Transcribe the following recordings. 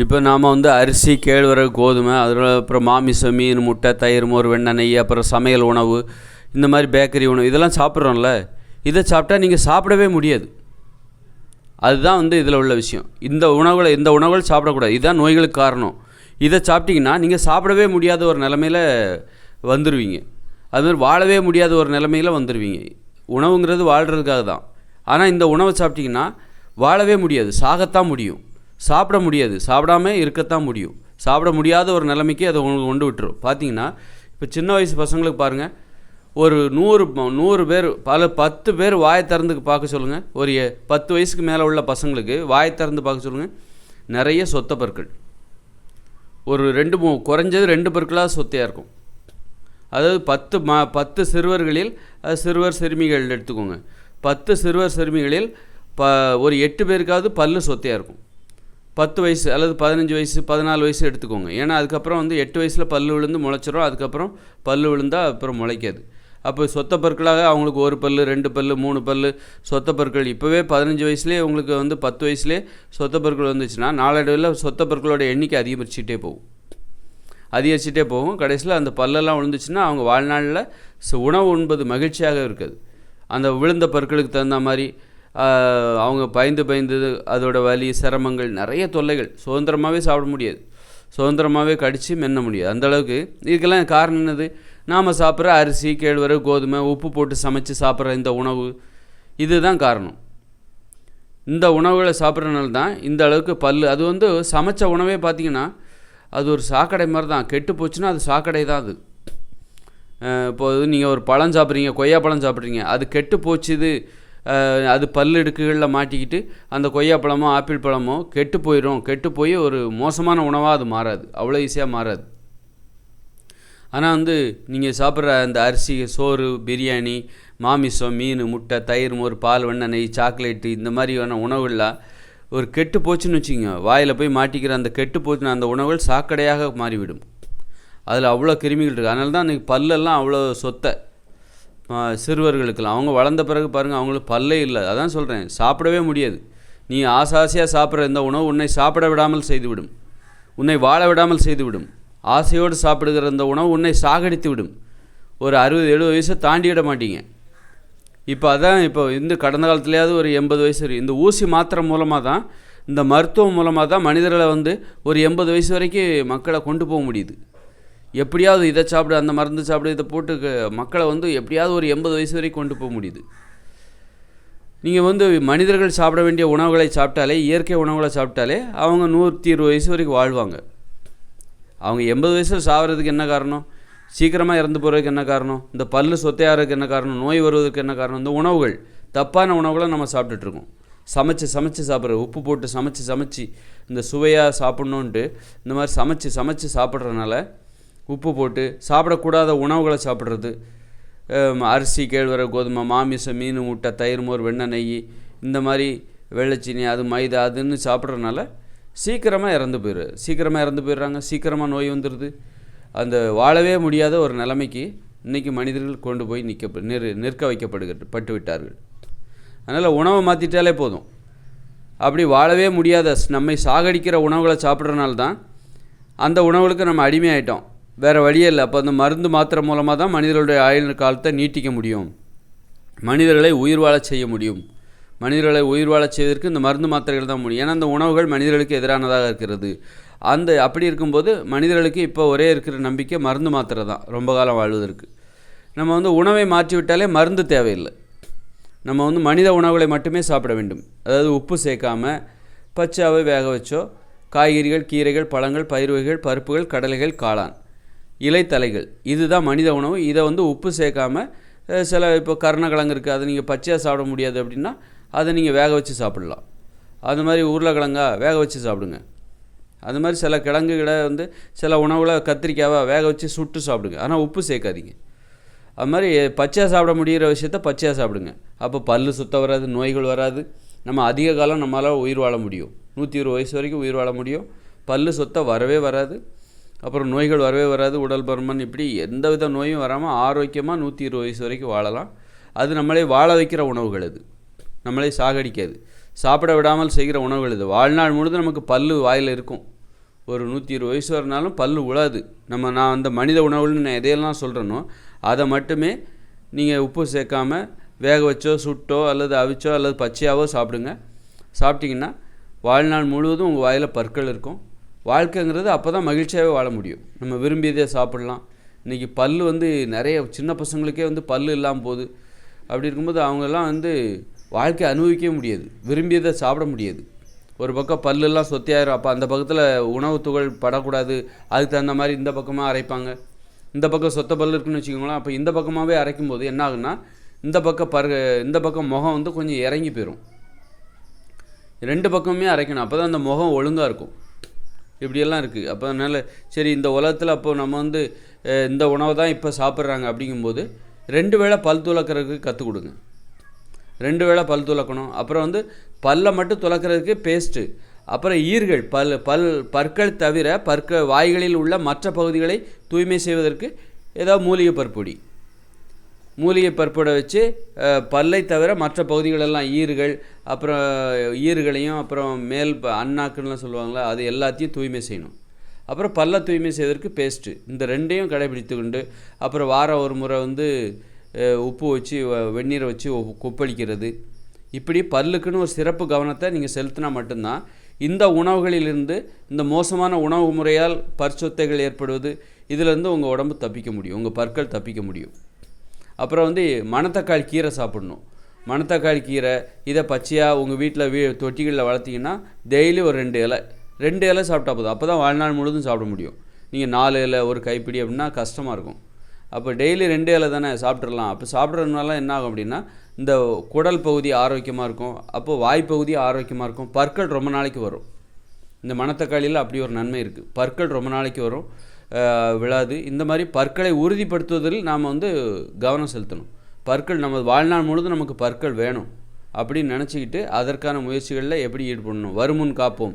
இப்போ நாம் வந்து அரிசி கேழ்வரகு கோதுமை அதில் அப்புறம் மாமிசம் மீன் முட்டை தயிர் மோர் வெண்ணெய் நெய் அப்புறம் சமையல் உணவு இந்த மாதிரி பேக்கரி உணவு இதெல்லாம் சாப்பிட்றோம்ல இதை சாப்பிட்டா நீங்கள் சாப்பிடவே முடியாது. அதுதான் வந்து இதில் உள்ள விஷயம். இந்த உணவுகளை இந்த உணவுகள் சாப்பிடக்கூடாது. இதுதான் நோய்களுக்கு காரணம். இதை சாப்பிட்டீங்கன்னா நீங்கள் சாப்பிடவே முடியாத ஒரு நிலமையில் வந்துடுவீங்க அதுமாதிரி வாழவே முடியாத ஒரு நிலமையில் வந்துடுவீங்க உணவுங்கிறது வாழ்கிறதுக்காக தான் ஆனால் இந்த உணவை சாப்பிட்டிங்கன்னா வாழவே முடியாது. சாகத்தான் முடியும். சாப்பிட முடியாது. சாப்பிடாம இருக்கத்தான் முடியும். சாப்பிட முடியாத ஒரு நிலைமைக்கு அதை உங்களுக்கு கொண்டு விட்டுரும். பார்த்தீங்கன்னா இப்போ சின்ன வயசு பசங்களுக்கு பாருங்கள் ஒரு நூறு நூறு பேர் பல பத்து பேர் வாயை திறந்து பார்க்க சொல்லுங்கள் ஒரு பத்து வயசுக்கு மேலே உள்ள பசங்களுக்கு வாயை திறந்து பார்க்க சொல்லுங்கள் நிறைய சொத்த பற்கள். ஒரு ரெண்டு மூ குறைஞ்சது ரெண்டு பற்களாக சொத்தையாக இருக்கும். அதாவது பத்து மா பத்து சிறுவர்களில் அது சிறுவர் சிறுமிகள் எடுத்துக்கோங்க. பத்து சிறுவர் சிறுமிகளில் ப ஒரு எட்டு பேருக்காவது பல்லு சொத்தையாக இருக்கும். பத்து வயசு அல்லது பதினஞ்சு வயசு பதினாலு வயசு எடுத்துக்கோங்க. ஏன்னா அதுக்கப்புறம் வந்து எட்டு வயசில் பல்லு விழுந்து முளைச்சிரும் அதுக்கப்புறம் பல்லு விழுந்தால் அப்புறம் முளைக்காது. அப்போ சொத்த பற்களாக அவங்களுக்கு ஒரு பல்லு ரெண்டு பல்லு மூணு பல்லு சொத்த பற்கள். இப்போவே பதினஞ்சு வயசுலேயே உங்களுக்கு வந்து பத்து வயசுலேயே சொத்த பற்கள் வந்துச்சுன்னா நாளடைவில் சொத்த பற்களோட எண்ணிக்கை அதிகரிச்சுட்டே போகும். அதிகரிச்சுட்டே போகும். கடைசியில் அந்த பல்லெல்லாம் விழுந்துச்சுன்னா அவங்க வாழ்நாளில் உணவு உண்பது மகிழ்ச்சியாக இருக்காது. அந்த விழுந்த பற்களுக்கு தகுந்த மாதிரி அவங்க பயந்து பயந்து அதோட வலி சிரமங்கள் நிறைய தொல்லைகள். சுதந்திரமாகவே சாப்பிட முடியாது. சுதந்திரமாகவே கடித்து மென்ன முடியாது. அந்த அளவுக்கு இதுக்கெல்லாம் காரணம் என்னது? நாம் சாப்பிட்ற அரிசி கேழ்வரகு கோதுமை உப்பு போட்டு சமைச்சு சாப்பிட்ற இந்த உணவு. இதுதான் காரணம். இந்த உணவுகளை சாப்பிட்றதுனால தான் இந்த அளவுக்கு பல் அது வந்து சமைச்ச உணவே பார்த்தீங்கன்னா அது ஒரு சாக்கடை மாதிரி தான் கெட்டு போச்சுன்னா அது சாக்கடை தான் அது. இப்போது நீங்கள் ஒரு பழம் சாப்பிட்றீங்க கொய்யா பழம் சாப்பிட்றீங்க அது கெட்டு போச்சுது. அது பல் இடுக்குகளில் மாட்டிக்கிட்டு அந்த கொய்யா பழமோ ஆப்பிள் பழமோ கெட்டு போயிடும் கெட்டு போய் ஒரு மோசமான உணவாக அது மாறாது. அவ்வளோ ஈஸியாக மாறாது. ஆனால் வந்து நீங்கள் சாப்பிட்ற அந்த அரிசி சோறு பிரியாணி மாமிசம் மீன் முட்டை தயிர் மோர் பால் வெண்ணெய் நெய் சாக்லேட்டு இந்த மாதிரியான உணவுகள்லாம் ஒரு கெட்டு போச்சுன்னு வச்சுக்கோங்க. வாயில் போய் மாட்டிக்கிற அந்த கெட்டு போச்சுன அந்த உணவுகள் சாக்கடையாக மாறிவிடும். அதில் அவ்வளோ கிருமிகள் இருக்குது அதனால தான் அன்றைக்கி பல்லெல்லாம் அவ்வளோ சொத்தை. சிறுவர்களுக்கெல்லாம். அவங்க வளர்ந்த பிறகு பாருங்கள் அவங்களுக்கு பல்லே இல்லை. அதான் சொல்கிறேன் சாப்பிடவே முடியாது. நீ ஆசை ஆசையாக சாப்பிட்ற இந்த உணவு உன்னை சாப்பிட விடாமல் செய்துவிடும். உன்னை வாழ விடாமல் செய்துவிடும். ஆசையோடு சாப்பிடுகிற இந்த உணவு உன்னை சாகடித்து விடும். ஒரு அறுபது எழுபது வயசை தாண்டிவிட மாட்டீங்க. இப்போ அதான் இப்போ இந்த கடந்த காலத்துலேயாவது ஒரு எண்பது வயசு வரைக்கும். இந்த ஊசி மாத்திரை மூலமாக தான் இந்த மருத்துவம் மூலமாக தான் மனிதர்களை வந்து ஒரு எண்பது வயசு வரைக்கும் மக்களை கொண்டு போக முடியுது. எப்படியாவது இதை சாப்பிடு அந்த மருந்து சாப்பிடு இதை போட்டு மக்களை வந்து எப்படியாவது ஒரு எண்பது வயசு வரைக்கும் கொண்டு போக முடியுது. நீங்கள் வந்து மனிதர்கள் சாப்பிட வேண்டிய உணவுகளை சாப்பிட்டாலே இயற்கை உணவுகளை சாப்பிட்டாலே அவங்க நூற்றி இருபது வயசு வரைக்கும் வாழ்வாங்க. அவங்க எண்பது வயசில் சாவறதுக்கு என்ன காரணம்? சீக்கிரமாக இறந்து போகிறதுக்கு என்ன காரணம்? இந்த பல்லு சொத்தையாகிறதுக்கு என்ன காரணம்? நோய் வருவதற்கு என்ன காரணம்? இந்த உணவுகள் தப்பான உணவுகளை நம்ம சாப்பிட்டுட்ருக்கோம் சமைச்சு சமைச்சு சாப்பிட்ற உப்பு போட்டு சமைச்சு சமைச்சு இந்த சுவையாக சாப்பிட்ணுன்ட்டு இந்த மாதிரி சமைச்சு சமைச்சு சாப்பிட்றதுனால உப்பு போட்டு சாப்பிடக்கூடாத உணவுகளை சாப்பிட்றது. அரிசி கேழ்வரகு கோதுமை மாமிசம் மீன் முட்டை தயிர் மோர் வெண்ணெய் நெய் இந்த மாதிரி வெள்ளைச்சீனி அது மைதா அதுன்னு சாப்பிட்றதுனால சீக்கிரமாக இறந்து போயிடுது சீக்கிரமாக இறந்து போயிடுறாங்க. சீக்கிரமாக நோய் வந்துடுது அந்த வாழவே முடியாத ஒரு நிலைமைக்கு இன்றைக்கி மனிதர்கள் கொண்டு போய் நிற்க நிறு நிற்க வைக்கப்படுகிறது பட்டு விட்டார்கள். அதனால் உணவை மாற்றிட்டாலே போதும். அப்படி வாழவே முடியாத நம்மை சாகடிக்கிற உணவுகளை சாப்பிட்றனால தான் அந்த உணவுகளுக்கு நம்ம அடிமையாயிட்டோம். வேறு வழியே இல்லை. அப்போ அந்த மருந்து மாத்திரை மூலமாக தான் மனிதர்களுடைய ஆயுள் காலத்தை நீட்டிக்க முடியும். மனிதர்களை உயிர் வாழ செய்ய முடியும். மனிதர்களை உயிர் வாழ செய்வதற்கு இந்த மருந்து மாத்திரைகள் தான் முடியும் ஏன்னா அந்த உணவுகள் மனிதர்களுக்கு எதிரானதாக இருக்கிறது. அந்த அப்படி இருக்கும்போது மனிதர்களுக்கு இப்போ ஒரே இருக்கிற நம்பிக்கை மருந்து மாத்திரை தான். ரொம்ப காலம் வாழ்வதற்கு. நம்ம வந்து உணவை மாற்றிவிட்டாலே மருந்து தேவையில்லை. நம்ம வந்து மனித உணவுகளை மட்டுமே சாப்பிட வேண்டும். அதாவது உப்பு சேர்க்காம பச்சாவை வேக வச்சோ காய்கறிகள் கீரைகள் பழங்கள் பயிர் வகைகள் பருப்புகள் கடலைகள் காளான். இலைத்தலைகள். இதுதான் மனித உணவு. இதை வந்து உப்பு சேர்க்காம சில இப்போ கருணக்கிழங்கு இருக்குது அதை நீங்கள் பச்சையாக சாப்பிட முடியாது அப்படின்னா அதை நீங்கள் வேக வச்சு சாப்பிடலாம். அது மாதிரி உருளைக்கிழங்கா வேக வச்சு சாப்பிடுங்க. அது மாதிரி சில கிழங்குகளை வந்து சில உணவுகளை கத்திரிக்காவை வேக வச்சு சுட்டு சாப்பிடுங்க. ஆனால் உப்பு சேர்க்காதீங்க. அது மாதிரி பச்சையாக சாப்பிட முடிகிற விஷயத்த பச்சையாக சாப்பிடுங்க. அப்போ பல் சுத்தம் வராது நோய்கள் வராது. நம்ம அதிக காலம் நம்மளால் உயிர் வாழ முடியும். நூற்றி இருபது வயசு வரைக்கும் உயிர் வாழ முடியும். பல் சொத்தை வரவே வராது. அப்புறம் நோய்கள் வரவே வராது உடல் பருமன் இப்படி எந்த வித நோயும் வராமல் ஆரோக்கியமாக நூற்றி இருபது வயசு வரைக்கும் வாழலாம். அது நம்மளே வாழ வைக்கிற உணவுகள் அது. நம்மளே சாகடிக்காது. சாப்பிட விடாமல் செய்கிற உணவுகள் இது. வாழ்நாள் முழுதும் நமக்கு பல்லு வாயில் இருக்கும். ஒரு நூற்றி இருபது வயசு வரனாலும் பல் உழாது. நம்ம நான் அந்த மனித உணவுன்னு நான் எதையெல்லாம் சொல்கிறேனோ அதை மட்டுமே நீங்கள் உப்பு சேர்க்காம வேக வச்சோ சுட்டோ அல்லது அவிச்சோ அல்லது பச்சையாவோ சாப்பிடுங்க. சாப்பிட்டிங்கன்னா வாழ்நாள் முழுவதும் உங்கள் வாயில் பற்கள் இருக்கும். வாழ்க்கைங்கிறது அப்போ தான் மகிழ்ச்சியாகவே வாழ முடியும். நம்ம விரும்பியதே சாப்பிடலாம். இன்றைக்கி பல் வந்து நிறைய சின்ன பசங்களுக்கே வந்து பல் இல்லாமல் போகுது. அப்படி இருக்கும்போது அவங்கெல்லாம் வந்து வாழ்க்கை அனுபவிக்கவே முடியாது. விரும்பியதை சாப்பிட முடியாது. ஒரு பக்கம் பல்லெல்லாம் சொத்தியாயிரும். அப்போ அந்த பக்கத்தில் உணவு துகள் படக்கூடாது. அதுக்கு தகுந்த மாதிரி இந்த பக்கமாக அரைப்பாங்க. இந்த பக்கம் சொத்த பல் இருக்குன்னு வச்சுக்கோங்களேன். அப்போ இந்த பக்கமாகவே அரைக்கும் போது என்ன ஆகுன்னா இந்த பக்கம் பரு இந்த பக்கம் முகம் வந்து கொஞ்சம் இறங்கி போயிடும் ரெண்டு பக்கமே அரைக்கணும். அப்போ தான் அந்த முகம் ஒழுங்காக இருக்கும். இப்படியெல்லாம் இருக்குது அப்போ அதனால் சரி இந்த உலகத்தில் அப்போ நம்ம வந்து இந்த உணவை தான் இப்போ சாப்பிட்றாங்க அப்படிங்கும்போது ரெண்டு வேளை பல் துலக்கிறதுக்கு கற்றுக் கொடுங்க. ரெண்டு வேளை பல் துலக்கணும். அப்புறம் வந்து பல்லை மட்டும் துளக்கிறதுக்கு பேஸ்ட்டு அப்புறம் ஈர்கள் பல் பல் பற்கள் தவிர பற்க வாய்களில் உள்ள மற்ற பகுதிகளை தூய்மை செய்வதற்கு ஏதாவது மூலிகை பற்பொடி மூலிகை பற்பட வச்சு பல்லை தவிர மற்ற பகுதிகளெல்லாம் ஈறுகள் அப்புறம் ஈறுகளையும் அப்புறம் மேல் ப- சொல்லுவாங்களே அது எல்லாத்தையும் தூய்மை செய்யணும். அப்புறம் பல்லை தூய்மை செய்வதற்கு பேஸ்ட்டு இந்த ரெண்டையும் கடைபிடித்து கொண்டு அப்புறம் வாரம் ஒரு முறை வந்து உப்பு வச்சு வ- வெந்நீரை வச்சு கொப்பளிக்கிறது. இப்படி பல்லுக்குன்னு ஒரு சிறப்பு கவனத்தை நீங்கள் செலுத்தினா மட்டும்தான் இந்த உணவுகளிலிருந்து இந்த மோசமான உணவு முறையால் பற்சொத்தைகள் ஏற்படுவது இதிலிருந்து உங்கள் உடம்பு தப்பிக்க முடியும் உங்கள் பற்கள் தப்பிக்க முடியும். அப்புறம் வந்து மணத்தக்காளி கீரை சாப்பிடணும். மணத்தக்காளி கீரை இதை பச்சையாக உங்கள் வீட்டில் வீ தொட்டிகளில் வளர்த்தீங்கன்னா டெய்லி ஒரு ரெண்டு இலை. ரெண்டு இலை சாப்பிட்டா போதும். அப்போ தான் வாழ்நாள் முழுதும் சாப்பிட முடியும். நீங்கள் நாலு இலை ஒரு கைப்பிடி அப்படின்னா கஷ்டமாக இருக்கும். அப்போ டெய்லி ரெண்டு இலை தானே சாப்பிட்றலாம் அப்போ சாப்பிட்றதுனால என்ன ஆகும் அப்படின்னா இந்த குடல் பகுதி ஆரோக்கியமாக இருக்கும். அப்போ வாய்ப்பகுதி ஆரோக்கியமாக இருக்கும். பற்கள் ரொம்ப நாளைக்கு வரும். இந்த மணத்தக்காளியில் அப்படி ஒரு நன்மை இருக்குது பற்கள் ரொம்ப நாளைக்கு வரும். விழாது. இந்த மாதிரி பற்களை உறுதிப்படுத்துவதில் நாம் வந்து கவனம் செலுத்தணும். பற்கள் நம்ம வாழ்நாள் முழுதும் நமக்கு பற்கள் வேணும் அப்படின்னு நினச்சிக்கிட்டு அதற்கான முயற்சிகளில் எப்படி ஈடுபடணும்? வருமுன் காப்போம்.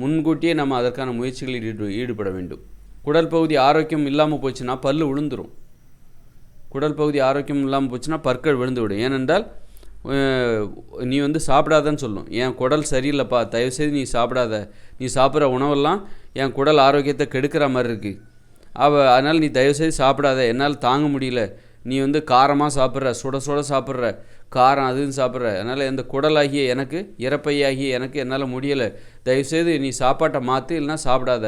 முன்கூட்டியே நம்ம அதற்கான முயற்சிகளில் ஈடு ஈடுபட வேண்டும். குடல் பகுதி ஆரோக்கியம் இல்லாமல் போச்சுன்னா பல் விழுந்துடும் குடல் பகுதி ஆரோக்கியம் இல்லாமல் போச்சுன்னா பற்கள் விழுந்து விடும். ஏனென்றால் நீ வந்து சாப்பிடாதன்னு சொல்லும். என் குடல் சரியில்லைப்பா. தயவுசெய்து நீ சாப்பிடாத. நீ சாப்பிட்ற உணவெல்லாம் என் குடல் ஆரோக்கியத்தை கெடுக்கிற மாதிரி இருக்குது அவ அதனால் நீ தயவுசெய்து சாப்பிடாத. என்னால் தாங்க முடியல. நீ வந்து காரமாக சாப்பிட்ற சுட சுட சாப்பிட்ற காரம் அதுன்னு சாப்பிட்ற. அதனால் இந்த குடலாகிய எனக்கு இறப்பையாகிய எனக்கு என்னால் முடியலை. தயவுசெய்து நீ சாப்பாட்டை மாற்று இல்லைனா சாப்பிடாத.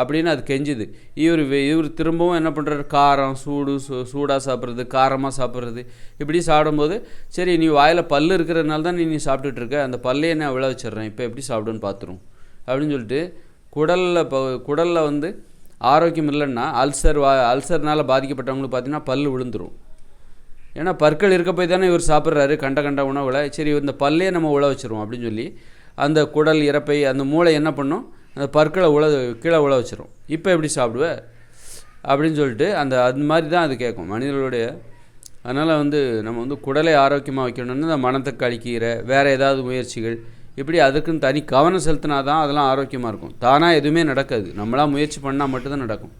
அப்படின்னு அது கெஞ்சுது. இவர் இவர் திரும்பவும் என்ன பண்ணுறாரு? காரம் சூடு சூ சூடாக சாப்பிட்றது காரமாக சாப்பிட்றது. இப்படி சாப்பிடும்போது சரி நீ வாயில் பல் இருக்கிறதுனால தான் நீ நீ சாப்பிட்டுட்டு இருக்க அந்த பல்லையே நான் விழ வச்சிடுறேன். இப்போ எப்படி சாப்பிடுன்னு பார்த்துரும். அப்படின்னு சொல்லிட்டு குடலில் இப்போ குடலில் வந்து ஆரோக்கியம் இல்லைன்னா அல்சர் வா அல்சர்னால் பாதிக்கப்பட்டவங்களுக்கு பார்த்தீங்கன்னா பல் விழுந்துடும் ஏன்னா பற்கள் இருக்க போய் தானே இவர் சாப்பிட்றாரு கண்ட கண்ட உணவுகளை சரி இந்த பல்லே நம்ம உழ வச்சிருவோம் அப்படின்னு சொல்லி அந்த குடல் இறப்பை அந்த மூளை என்ன பண்ணும்? அந்த பற்களை உழ கீழே உழ வச்சிரும். இப்போ எப்படி சாப்பிடுவ? அப்படின்னு சொல்லிட்டு அந்த அது மாதிரி தான் அது கேட்கும். மனிதர்களுடைய அதனால் வந்து நம்ம வந்து குடலை ஆரோக்கியமாக வைக்கணும்னு இந்த மணத்தக்காளி கீரை வேறு ஏதாவது முயற்சிகள் இப்படி அதுக்குன்னு தனி கவனம் செலுத்தினா தான் அதெல்லாம் ஆரோக்கியமாக இருக்கும். தானாக எதுவுமே நடக்காது. நம்மளாக முயற்சி பண்ணால் மட்டும்தான் நடக்கும்.